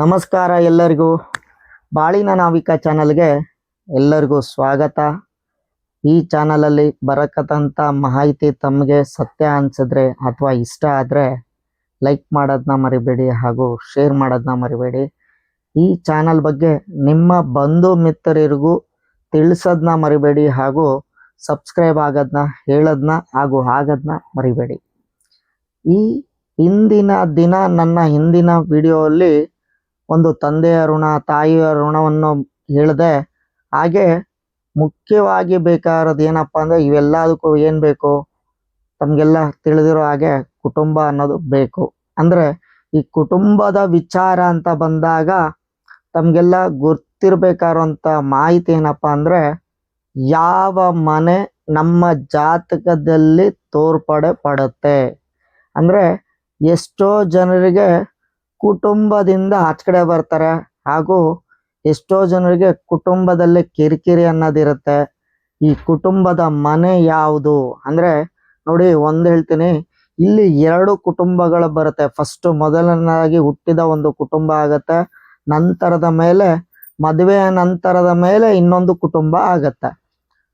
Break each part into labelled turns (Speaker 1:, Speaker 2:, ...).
Speaker 1: ನಮಸ್ಕಾರ ಎಲ್ಲರಿಗೂ. ಬಾಳಿನ ನಾವಿಕ ಚಾನಲ್ಗೆ ಎಲ್ಲರಿಗೂ ಸ್ವಾಗತ. ಈ ಚಾನಲಲ್ಲಿ ಬರಕತ್ತಂಥ ಮಾಹಿತಿ ತಮಗೆ ಸತ್ಯ ಅನಿಸಿದ್ರೆ ಅಥವಾ ಇಷ್ಟ ಆದರೆ ಲೈಕ್ ಮಾಡೋದನ್ನ ಮರಿಬೇಡಿ ಹಾಗೂ ಶೇರ್ ಮಾಡೋದನ್ನ ಮರಿಬೇಡಿ. ಈ ಚಾನಲ್ ಬಗ್ಗೆ ನಿಮ್ಮ ಬಂಧು ಮಿತ್ರರಿಗೂ ತಿಳಿಸೋದನ್ನ ಮರಿಬೇಡಿ ಹಾಗೂ ಸಬ್ಸ್ಕ್ರೈಬ್ ಆಗೋದನ್ನ ಹೇಳೋದನ್ನ ಹಾಗೂ ಆಗೋದನ್ನ ಮರಿಬೇಡಿ. ಈ ಇಂದಿನ ದಿನ, ನನ್ನ ಹಿಂದಿನ ವಿಡಿಯೋಲ್ಲಿ ಒಂದು ತಂದೆಯ ಋಣ, ತಾಯಿಯ ಋಣವನ್ನು ಹೇಳಿದೆ, ಹಾಗೆ ಮುಖ್ಯವಾಗಿ ಬೇಕಾಗಿರೋದು ಏನಪ್ಪ ಅಂದ್ರೆ ಇವೆಲ್ಲದಕ್ಕೂ ಏನು ಬೇಕು? ತಮಗೆಲ್ಲ ತಿಳಿದಿರೋ ಹಾಗೆ ಕುಟುಂಬ ಅನ್ನೋದು ಬೇಕು. ಅಂದ್ರೆ ಈ ಕುಟುಂಬದ ವಿಚಾರ ಅಂತ ಬಂದಾಗ ತಮಗೆಲ್ಲ ಗೊತ್ತಿರ್ಬೇಕಾಗಿರೋಂಥ ಮಾಹಿತಿ ಏನಪ್ಪ ಅಂದ್ರೆ ಯಾವ ಮನೆ ನಮ್ಮ ಜಾತಕದಲ್ಲಿ ತೋರ್ಪಡೆ ಪಡುತ್ತೆ. ಅಂದ್ರೆ ಎಷ್ಟೋ ಜನರಿಗೆ ಕುಟುಂಬದಿಂದ ಆಚೆ ಬರ್ತಾರೆ. ಹಾಗೂ ಎಷ್ಟೋ ಜನರಿಗೆ ಕುಟುಂಬದಲ್ಲಿ ಕಿರಿಕಿರಿ ಅನ್ನೋದಿರುತ್ತೆ ಈ ಕುಟುಂಬದ ಮನೆ ಯಾವುದು? ಅಂದ್ರೆ ನೋಡಿ ಒಂದು ಹೇಳ್ತೀನಿ. ಇಲ್ಲಿ ಎರಡು ಕುಟುಂಬಗಳು ಬರುತ್ತೆ. ಫಸ್ಟ್ ಮೊದಲನೇದಾಗಿ ಹುಟ್ಟಿದ ಒಂದು ಕುಟುಂಬ ಆಗತ್ತೆ. ನಂತರದ ಮೇಲೆ ಮದುವೆಯ ನಂತರದ ಮೇಲೆ ಇನ್ನೊಂದು ಕುಟುಂಬ ಆಗತ್ತೆ.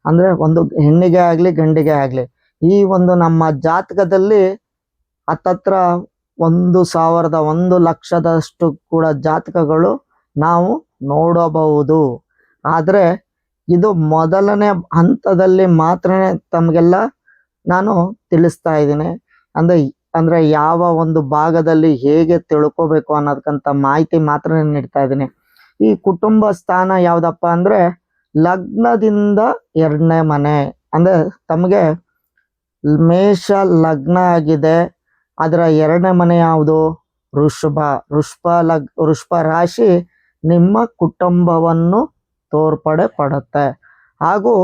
Speaker 1: ಅಂದ್ರೆ ಒಂದು ಹೆಣ್ಣಿಗೆ ಆಗ್ಲಿ, ಗಂಡಿಗೆ ಆಗ್ಲಿ. ಈ ಒಂದು ನಮ್ಮ ಜಾತಕದಲ್ಲಿ ಹತ್ತತ್ರ ಒಂದು ಸಾವಿರದ ಒಂದು ಲಕ್ಷದಷ್ಟು ಕೂಡ ಜಾತಕಗಳು ನಾವು ನೋಡಬಹುದು. ಆದರೆ ಇದು ಮೊದಲನೇ ಹಂತದಲ್ಲಿ ಮಾತ್ರ ತಮಗೆಲ್ಲ ನಾನು ತಿಳಿಸ್ತಾ ಇದ್ದೀನಿ. ಅಂದ್ರೆ ಅಂದ್ರೆ ಯಾವ ಒಂದು ಭಾಗದಲ್ಲಿ ಹೇಗೆ ತಿಳ್ಕೋಬೇಕು ಅನ್ನೋದಕ್ಕಂತ ಮಾಹಿತಿ ಮಾತ್ರ ನೀಡ್ತಾ ಇದ್ದೀನಿ. ಈ ಕುಟುಂಬ ಸ್ಥಾನ ಯಾವುದಪ್ಪ ಅಂದ್ರೆ ಲಗ್ನದಿಂದ ಎರಡನೇ ಮನೆ. ಅಂದ್ರೆ ತಮಗೆ ಮೇಷ ಲಗ್ನ ಆಗಿದೆ. ಅದರ ಎರಡನೇ ಮನೆ ಯಾವುದು? ವೃಷಭ ವೃಷಭ ಲಗ್ ವೃಷಭ ರಾಶಿ ನಿಮ್ಮ ಕುಟುಂಬವನ್ನು ತೋರ್ಪಡೆ ಪಡುತ್ತೆ. ಹಾಗೂ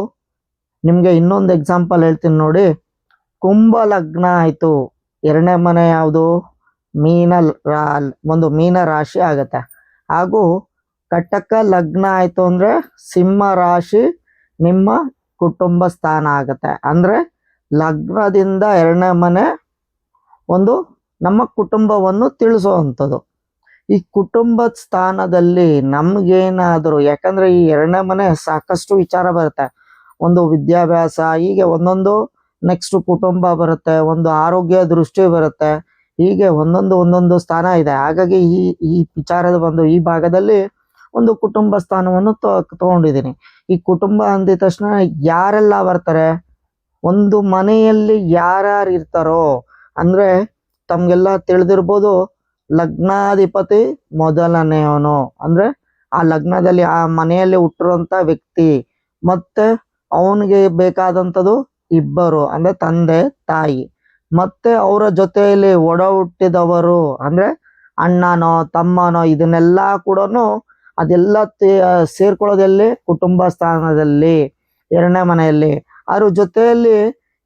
Speaker 1: ನಿಮಗೆ ಇನ್ನೊಂದು ಎಕ್ಸಾಂಪಲ್ ಹೇಳ್ತೀನಿ ನೋಡಿ. ಕುಂಭ ಲಗ್ನ ಆಯಿತು. ಎರಡನೇ ಮನೆ ಯಾವುದು? ಮೀನ ಒಂದು ಮೀನ ರಾಶಿ ಆಗುತ್ತೆ. ಹಾಗೂ ಕಟಕ ಲಗ್ನ ಆಯಿತು ಅಂದರೆ ಸಿಂಹ ರಾಶಿ ನಿಮ್ಮ ಕುಟುಂಬ ಸ್ಥಾನ ಆಗುತ್ತೆ. ಅಂದರೆ ಲಗ್ನದಿಂದ ಎರಡನೇ ಮನೆ ಒಂದು ನಮ್ಮ ಕುಟುಂಬವನ್ನು ತಿಳಿಸುವಂಥದ್ದು. ಈ ಕುಟುಂಬದ ಸ್ಥಾನದಲ್ಲಿ ನಮಗೇನಾದರೂ, ಯಾಕಂದ್ರೆ ಈ ಎರಡನೇ ಮನೆ ಸಾಕಷ್ಟು ವಿಚಾರ ಬರುತ್ತೆ. ಒಂದು ವಿದ್ಯಾಭ್ಯಾಸ, ಹೀಗೆ ಒಂದೊಂದು ನೆಕ್ಸ್ಟ್ ಕುಟುಂಬ ಬರುತ್ತೆ, ಒಂದು ಆರೋಗ್ಯ ದೃಷ್ಟಿ ಬರುತ್ತೆ. ಹೀಗೆ ಒಂದೊಂದು ಒಂದೊಂದು ಸ್ಥಾನ ಇದೆ. ಹಾಗಾಗಿ ಈ ಈ ವಿಚಾರದ ಒಂದು ಈ ಭಾಗದಲ್ಲಿ ಒಂದು ಕುಟುಂಬ ಸ್ಥಾನವನ್ನು ತಗೊಂಡಿದ್ದೀನಿ. ಈ ಕುಟುಂಬ ಅಂದಿದ ತಕ್ಷಣ ಯಾರೆಲ್ಲ ಬರ್ತಾರೆ? ಒಂದು ಮನೆಯಲ್ಲಿ ಯಾರ್ಯಾರು ಇರ್ತಾರೋ ಅಂದ್ರೆ ತಮ್ಗೆಲ್ಲ ತಿಳಿದಿರ್ಬೋದು ಲಗ್ನಾಧಿಪತಿ ಮೊದಲನೆಯವನು. ಅಂದ್ರೆ ಆ ಲಗ್ನದಲ್ಲಿ ಆ ಮನೆಯಲ್ಲಿ ಹುಟ್ಟಿರುವಂತ ವ್ಯಕ್ತಿ. ಮತ್ತೆ ಅವನಿಗೆ ಬೇಕಾದಂಥದ್ದು ಇಬ್ಬರು, ಅಂದ್ರೆ ತಂದೆ, ತಾಯಿ. ಮತ್ತೆ ಅವರ ಜೊತೆಯಲ್ಲಿ ಒಡ ಹುಟ್ಟಿದವರು, ಅಂದ್ರೆ ಅಣ್ಣನೋ, ತಮ್ಮನೋ, ಇದನ್ನೆಲ್ಲ ಕೂಡ ಅದೆಲ್ಲ ಸೇರ್ಕೊಳ್ಳೋದಲ್ಲಿ? ಕುಟುಂಬ ಸ್ಥಾನದಲ್ಲಿ, ಎರಡನೇ ಮನೆಯಲ್ಲಿ. ಅವ್ರ ಜೊತೆಯಲ್ಲಿ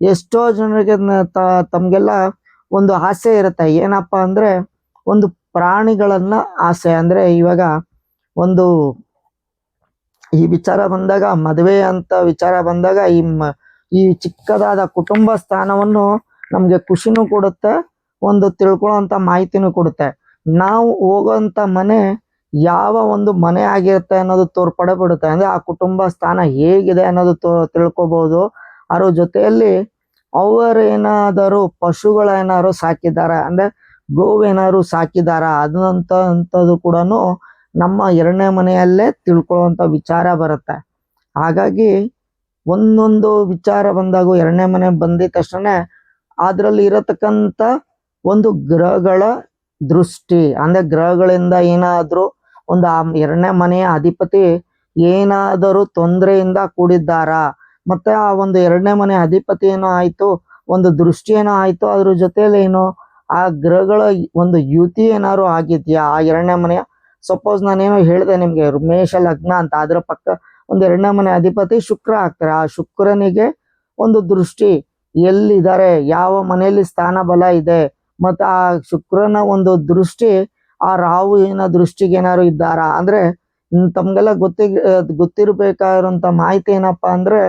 Speaker 1: ಎಷ್ಟೋ ಜನರಿಗೆ ತಮಗೆಲ್ಲ ತಮ್ಗೆಲ್ಲ ಒಂದು ಆಸೆ ಇರುತ್ತೆ. ಏನಪ್ಪ ಅಂದ್ರೆ ಒಂದು ಪ್ರಾಣಿಗಳನ್ನ ಆಸೆ. ಅಂದ್ರೆ ಇವಾಗ ಒಂದು ಈ ವಿಚಾರ ಬಂದಾಗ, ಮದುವೆ ಅಂತ ವಿಚಾರ ಬಂದಾಗ ಈ ಈ ಚಿಕ್ಕದಾದ ಕುಟುಂಬ ಸ್ಥಾನವನ್ನು ನಮಗೆ ಖುಷಿನೂ ಕೊಡುತ್ತೆ, ಒಂದು ತಿಳ್ಕೊಳ್ಳೋಂಥ ಮಾಹಿತಿನೂ ಕೊಡುತ್ತೆ. ನಾವು ಹೋಗೋಂಥ ಮನೆ ಯಾವ ಒಂದು ಮನೆ ಆಗಿರುತ್ತೆ ಅನ್ನೋದು ತೋರ್ಪಡೆ ಬಿಡುತ್ತೆ ಅಂದ್ರೆ ಆ ಕುಟುಂಬ ಸ್ಥಾನ ಹೇಗಿದೆ ಅನ್ನೋದು ತೋ ತಿಳ್ಕೊಬಹುದು ಅದ್ರ ಜೊತೆಯಲ್ಲಿ ಅವರೇನಾದರೂ ಪಶುಗಳೇನಾದ್ರು ಸಾಕಿದ್ದಾರೆ? ಅಂದ್ರೆ ಗೋವೇನಾದ್ರು ಸಾಕಿದಾರ ಅದಂತ ಅಂಥದ್ದು ಕೂಡ ನಮ್ಮ ಎರಡನೇ ಮನೆಯಲ್ಲೇ ತಿಳ್ಕೊಳ್ಳುವಂಥ ವಿಚಾರ ಬರುತ್ತೆ. ಹಾಗಾಗಿ ಒಂದೊಂದು ವಿಚಾರ ಬಂದಾಗ ಎರಡನೇ ಮನೆ ಬಂದಿದ ತಕ್ಷಣ ಅದರಲ್ಲಿ ಇರತಕ್ಕಂಥ ಒಂದು ಗ್ರಹಗಳ ದೃಷ್ಟಿ, ಅಂದ್ರೆ ಗ್ರಹಗಳಿಂದ ಏನಾದರೂ ಒಂದು ಆ ಎರಡನೇ ಮನೆಯ ಅಧಿಪತಿ ಏನಾದರೂ ತೊಂದರೆಯಿಂದ ಕೂಡಿದ್ದಾರಾ? ಮತ್ತೆ ಆ ಒಂದು ಎರಡನೇ ಮನೆ ಅಧಿಪತಿ ಏನೋ ಆಯ್ತು, ಒಂದು ದೃಷ್ಟಿ ಏನೋ ಆಯ್ತು, ಅದ್ರ ಜೊತೆಯಲ್ಲಿ ಏನು ಆ ಗ್ರಹಗಳ ಒಂದು ಯುತಿ ಏನಾದ್ರು ಆಗಿದ್ಯಾ? ಆ ಎರಡನೇ ಮನೆಯ ಸಪೋಸ್ ನಾನೇನೋ ಹೇಳಿದೆ ನಿಮ್ಗೆ, ಮೇಷ ಲಗ್ನ ಅಂತ, ಅದ್ರ ಪಕ್ಕ ಒಂದು ಎರಡನೇ ಮನೆ ಅಧಿಪತಿ ಶುಕ್ರ ಆಗ್ತಾರೆ. ಆ ಶುಕ್ರನಿಗೆ ಒಂದು ದೃಷ್ಟಿ, ಎಲ್ಲಿದ್ದಾರೆ? ಯಾವ ಮನೆಯಲ್ಲಿ ಸ್ಥಾನ ಬಲ ಇದೆ? ಮತ್ತೆ ಆ ಶುಕ್ರನ ಒಂದು ದೃಷ್ಟಿ, ಆ ರಾಹು ಏನ ದೃಷ್ಟಿಗೆ ಏನಾದ್ರು ಇದ್ದಾರಾ? ಅಂದ್ರೆ, ತಮ್ಗೆಲ್ಲ ಗೊತ್ತಿ ಗೊತ್ತಿರ್ಬೇಕಾಗಿರುವಂತ ಮಾಹಿತಿ ಏನಪ್ಪಾ ಅಂದ್ರೆ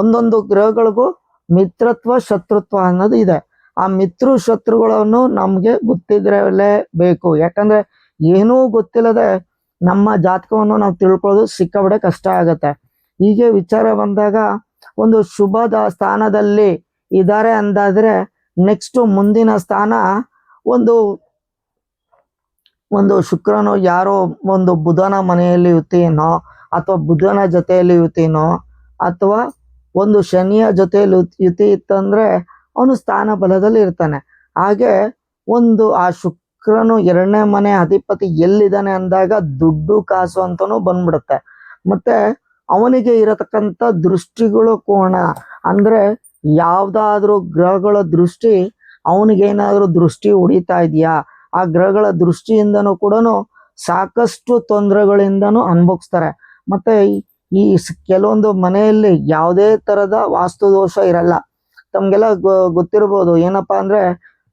Speaker 1: ಒಂದೊಂದು ಗ್ರಹಗಳಿಗೂ ಮಿತ್ರತ್ವ, ಶತ್ರುತ್ವ ಅನ್ನೋದು ಇದೆ. ಆ ಮಿತ್ರ ಶತ್ರುಗಳನ್ನು ನಮಗೆ ಗೊತ್ತಿದ್ರೆ ಬೇಕು. ಯಾಕಂದ್ರೆ ಏನೂ ಗೊತ್ತಿಲ್ಲದೆ ನಮ್ಮ ಜಾತಕವನ್ನು ನಾವು ತಿಳ್ಕೊಳ್ಳೋದು ಸಿಕ್ಕಬಡೆ ಕಷ್ಟ ಆಗತ್ತೆ. ಹೀಗೆ ವಿಚಾರ ಬಂದಾಗ ಒಂದು ಶುಭದ ಸ್ಥಾನದಲ್ಲಿ ಇದ್ದಾರೆ ಅಂದಾದ್ರೆ ನೆಕ್ಸ್ಟ್ ಮುಂದಿನ ಸ್ಥಾನ ಒಂದು ಒಂದು ಶುಕ್ರನು, ಯಾರೋ ಒಂದು ಬುಧನ ಮನೆಯಲ್ಲಿ ಇರ್ತೀನೋ ಅಥವಾ ಬುಧನ ಜೊತೆಯಲ್ಲಿ ಇರ್ತೀನೋ ಅಥವಾ ಒಂದು ಶನಿಯ ಜೊತೆಯಲ್ಲಿ ಯುತ್- ಇತ್ತಂದ್ರೆ ಅವನು ಸ್ಥಾನ ಬಲದಲ್ಲಿ ಇರ್ತಾನೆ. ಹಾಗೆ ಒಂದು ಆ ಶುಕ್ರನು ಎರಡನೇ ಮನೆ ಅಧಿಪತಿ ಎಲ್ಲಿದ್ದಾನೆ ಅಂದಾಗ ದುಡ್ಡು ಕಾಸು ಅಂತಾನು ಬಂದ್ಬಿಡುತ್ತೆ. ಮತ್ತೆ ಅವನಿಗೆ ಇರತಕ್ಕಂಥ ದೃಷ್ಟಿಗಳು ಕೋಣ. ಅಂದ್ರೆ ಯಾವ್ದಾದ್ರೂ ಗ್ರಹಗಳ ದೃಷ್ಟಿ, ಅವನಿಗೇನಾದ್ರೂ ದೃಷ್ಟಿ ಉಡಿತಾ ಇದೆಯಾ? ಆ ಗ್ರಹಗಳ ದೃಷ್ಟಿಯಿಂದನೂ ಕೂಡ ಸಾಕಷ್ಟು ತೊಂದರೆಗಳಿಂದನೂ ಅನುಭವಿಸ್ತಾರೆ. ಮತ್ತೆ ಈ- ಕೆಲವೊಂದು ಮನೆಯಲ್ಲಿ ಯಾವುದೇ ತರದ ವಾಸ್ತು ದೋಷ ಇರಲ್ಲ. ತಮ್ಗೆಲ್ಲ ಗೊತ್ತಿರ್ಬೋದು. ಏನಪ್ಪಾ ಅಂದ್ರೆ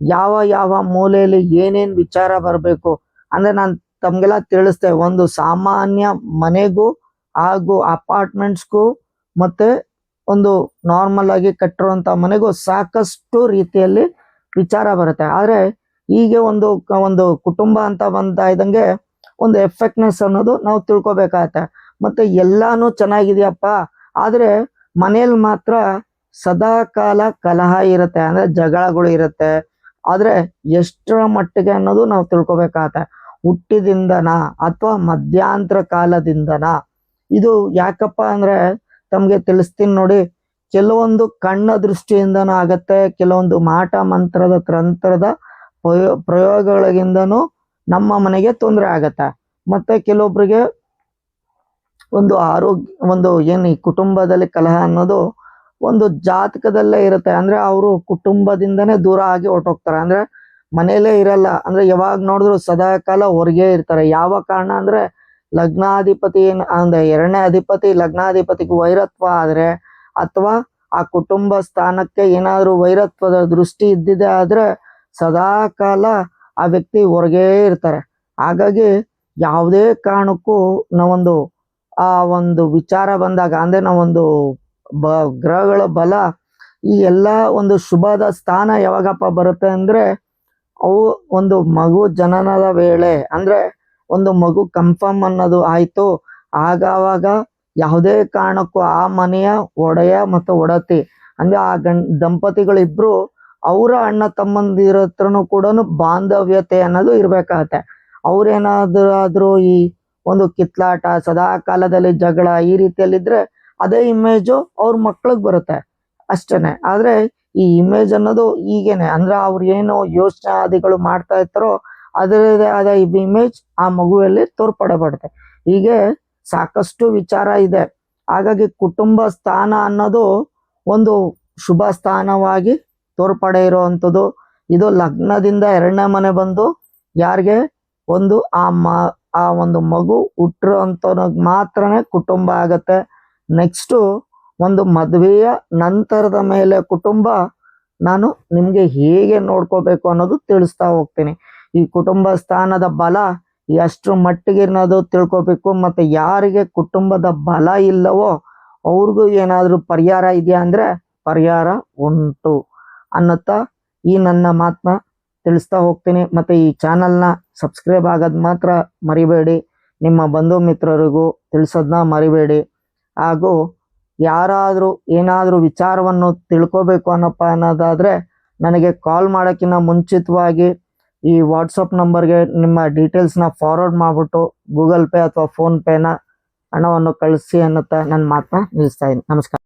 Speaker 1: ಯಾವ ಯಾವ ಮೂಲೆಯಲ್ಲಿ ಏನೇನ್ ವಿಚಾರ ಬರಬೇಕು ಅಂದ್ರೆ ನಾನು ತಮ್ಗೆಲ್ಲ ತಿಳಿಸ್ತೆ ಒಂದು ಸಾಮಾನ್ಯ ಮನೆಗೂ ಹಾಗೂ ಅಪಾರ್ಟ್ಮೆಂಟ್ಸ್ಗೂ ಮತ್ತೆ ಒಂದು ನಾರ್ಮಲ್ ಆಗಿ ಕಟ್ಟಿರುವಂತ ಮನೆಗೂ ಸಾಕಷ್ಟು ರೀತಿಯಲ್ಲಿ ವಿಚಾರ ಬರುತ್ತೆ. ಆದ್ರೆ ಹೀಗೆ ಒಂದು ಒಂದು ಕುಟುಂಬ ಅಂತ ಬಂದ ಇದ್ದಂಗೆ ಒಂದು ಎಫೆಕ್ಟ್ನೆಸ್ ಅನ್ನೋದು ನಾವು ತಿಳ್ಕೊಬೇಕಾಗತ್ತೆ. ಮತ್ತೆ ಎಲ್ಲಾನು ಚೆನ್ನಾಗಿದೆಯಪ್ಪ. ಆದ್ರೆ ಮನೇಲಿ ಮಾತ್ರ ಸದಾ ಕಾಲ ಕಲಹ ಇರುತ್ತೆ, ಅಂದ್ರೆ ಜಗಳಗಳು ಇರುತ್ತೆ. ಆದ್ರೆ ಎಷ್ಟರ ಮಟ್ಟಿಗೆ ಅನ್ನೋದು ನಾವು ತಿಳ್ಕೊಬೇಕಾಗತ್ತೆ. ಹುಟ್ಟಿದಿಂದನ ಅಥವಾ ಮಧ್ಯಾಂತರ ಕಾಲದಿಂದನ? ಇದು ಯಾಕಪ್ಪ ಅಂದ್ರೆ ತಮ್ಗೆ ತಿಳಿಸ್ತೀನಿ ನೋಡಿ, ಕೆಲವೊಂದು ಕಣ್ಣ ದೃಷ್ಟಿಯಿಂದನೂ ಆಗತ್ತೆ, ಕೆಲವೊಂದು ಮಾಟ ಮಂತ್ರದ ತಂತ್ರದ ಪ್ರಯೋ- ಪ್ರಯೋಗಗಳಿಂದನೂ ನಮ್ಮ ಮನೆಗೆ ತೊಂದರೆ ಆಗತ್ತೆ. ಮತ್ತೆ ಕೆಲವೊಬ್ರಿಗೆ ಒಂದು ಆರೋಗ್ಯ, ಒಂದು ಏನು ಈ ಕುಟುಂಬದಲ್ಲಿ ಕಲಹ ಅನ್ನೋದು ಒಂದು ಜಾತಕದಲ್ಲೇ ಇರುತ್ತೆ. ಅಂದ್ರೆ ಅವರು ಕುಟುಂಬದಿಂದನೇ ದೂರ ಆಗಿ ಹೊರ್ಟೋಗ್ತಾರೆ. ಅಂದ್ರೆ ಮನೆಯಲ್ಲೇ ಇರಲ್ಲ. ಅಂದ್ರೆ ಯಾವಾಗ ನೋಡಿದ್ರು ಸದಾ ಕಾಲ ಹೊರಗೆ ಇರ್ತಾರೆ. ಯಾವ ಕಾರಣ ಅಂದ್ರೆ ಲಗ್ನಾಧಿಪತಿ ಅಂದ್ರೆ ಎರಡನೇ ಅಧಿಪತಿ ಲಗ್ನಾಧಿಪತಿಗೆ ವೈರತ್ವ ಆದರೆ ಅಥವಾ ಆ ಕುಟುಂಬ ಸ್ಥಾನಕ್ಕೆ ಏನಾದರೂ ವೈರತ್ವದ ದೃಷ್ಟಿ ಇದ್ದಿದೆ ಆದ್ರೆ ಸದಾ ಕಾಲ ಆ ವ್ಯಕ್ತಿ ಹೊರಗೇ ಇರ್ತಾರೆ. ಹಾಗಾಗಿ ಯಾವುದೇ ಕಾರಣಕ್ಕೂ ನಾವೊಂದು ಆ ಒಂದು ವಿಚಾರ ಬಂದಾಗ, ಅಂದ್ರೆ ಒಂದು ಬ, ಗ್ರಹಗಳ ಬಲ, ಈ ಎಲ್ಲ ಒಂದು ಶುಭದ ಸ್ಥಾನ ಯಾವಾಗಪ್ಪ ಬರುತ್ತೆ ಅಂದ್ರೆ, ಅವು ಒಂದು ಮಗು ಜನನದ ವೇಳೆ, ಅಂದ್ರೆ ಒಂದು ಮಗು ಕನ್ಫರ್ಮ್ ಅನ್ನೋದು ಆಯ್ತು, ಆಗ ಅವಾಗ ಯಾವುದೇ ಕಾರಣಕ್ಕೂ ಆ ಮನೆಯ ಒಡೆಯ ಮತ್ತು ಒಡತಿ, ಅಂದ್ರೆ ಆ ಗಂ ದಂಪತಿಗಳಿಬ್ರು ಅವರ ಅಣ್ಣ ತಮ್ಮಂದಿರ ಹತ್ರನು ಕೂಡ ಬಾಂಧವ್ಯತೆ ಅನ್ನೋದು ಇರ್ಬೇಕಾಗತ್ತೆ. ಅವ್ರೇನಾದ್ರೂ ಆದ್ರೂ ಈ ಒಂದು ಕಿತ್ಲಾಟ ಸದಾ ಕಾಲದಲ್ಲಿ ಜಗಳ ಈ ರೀತಿಯಲ್ಲಿದ್ರೆ ಅದೇ ಇಮೇಜು ಅವ್ರ ಮಕ್ಳಿಗೆ ಬರುತ್ತೆ ಅಷ್ಟೇನೆ. ಆದ್ರೆ ಈ ಇಮೇಜ್ ಅನ್ನೋದು ಈಗೇನೆ, ಅಂದ್ರೆ ಅವ್ರು ಏನು ಯೋಚನಾದಿಗಳು ಮಾಡ್ತಾ ಇರ್ತಾರೋ ಅದರದೇ ಆದ ಇಮೇಜ್ ಆ ಮಗುವಲ್ಲಿ ತೋರ್ಪಡಬಾರ್ದು. ಹೀಗೆ ಸಾಕಷ್ಟು ವಿಚಾರ ಇದೆ. ಹಾಗಾಗಿ ಕುಟುಂಬ ಸ್ಥಾನ ಅನ್ನೋದು ಒಂದು ಶುಭ ಸ್ಥಾನವಾಗಿ ತೋರ್ಪಡೆ ಇರುವಂಥದ್ದು. ಇದು ಲಗ್ನದಿಂದ ಎರಡನೇ ಮನೆ ಬಂದು ಯಾರಿಗೆ? ಒಂದು ಆ ಮ ಆ ಒಂದು ಮಗು ಹುಟ್ಟಿರೋಂಥವ್ನಿಗೆ ಮಾತ್ರನೇ ಕುಟುಂಬ ಆಗತ್ತೆ. ನೆಕ್ಸ್ಟು ಒಂದು ಮದುವೆಯ ನಂತರದ ಮೇಲೆ ಕುಟುಂಬ ನಾನು ನಿಮಗೆ ಹೇಗೆ ನೋಡ್ಕೋಬೇಕು ಅನ್ನೋದು ತಿಳಿಸ್ತಾ ಹೋಗ್ತೀನಿ. ಈ ಕುಟುಂಬ ಸ್ಥಾನದ ಬಲ ಎಷ್ಟರ ಮಟ್ಟಿಗೆ ಅನ್ನೋದು ತಿಳ್ಕೊಬೇಕು ಮತ್ತೆ ಯಾರಿಗೆ ಕುಟುಂಬದ ಬಲ ಇಲ್ಲವೋ ಅವ್ರಿಗೂ ಏನಾದರೂ ಪರಿಹಾರ ಇದೆಯಾ ಅಂದ್ರೆ ಪರಿಹಾರ ಉಂಟು ಅನ್ನುತ್ತಾ ಈ ನನ್ನ ಮಾತನ್ನ ತಿಳಿಸ್ತಾ ಹೋಗ್ತೀನಿ. ಮತ್ತೆ ಈ ಚಾನಲ್ನ ಸಬ್ಸ್ಕ್ರೈಬ್ ಆಗೋದು ಮಾತ್ರ ಮರಿಬೇಡಿ. ನಿಮ್ಮ ಬಂಧು ಮಿತ್ರರಿಗೂ ತಿಳಿಸೋದನ್ನ ಮರಿಬೇಡಿ. ಹಾಗೂ ಯಾರಾದರೂ ಏನಾದರೂ ವಿಚಾರವನ್ನು ತಿಳ್ಕೋಬೇಕು ಅನ್ನಪ್ಪ ಅನ್ನೋದಾದರೆ ನನಗೆ ಕಾಲ್ ಮಾಡೋಕ್ಕಿಂತ ಮುಂಚಿತವಾಗಿ ಈ ವಾಟ್ಸಪ್ ನಂಬರ್ಗೆ ನಿಮ್ಮ ಡೀಟೇಲ್ಸ್ನ ಫಾರ್ವರ್ಡ್ ಮಾಡಿಬಿಟ್ಟು ಗೂಗಲ್ ಪೇ ಅಥವಾ ಫೋನ್ಪೇನ ಹಣವನ್ನು ಕಳಿಸಿ ಅನ್ನುತ್ತಾ ನನ್ನ ಮಾತನ್ನ ನಿಲ್ಲಿಸ್ತಾ ಇದ್ದೀನಿ. ನಮಸ್ಕಾರ.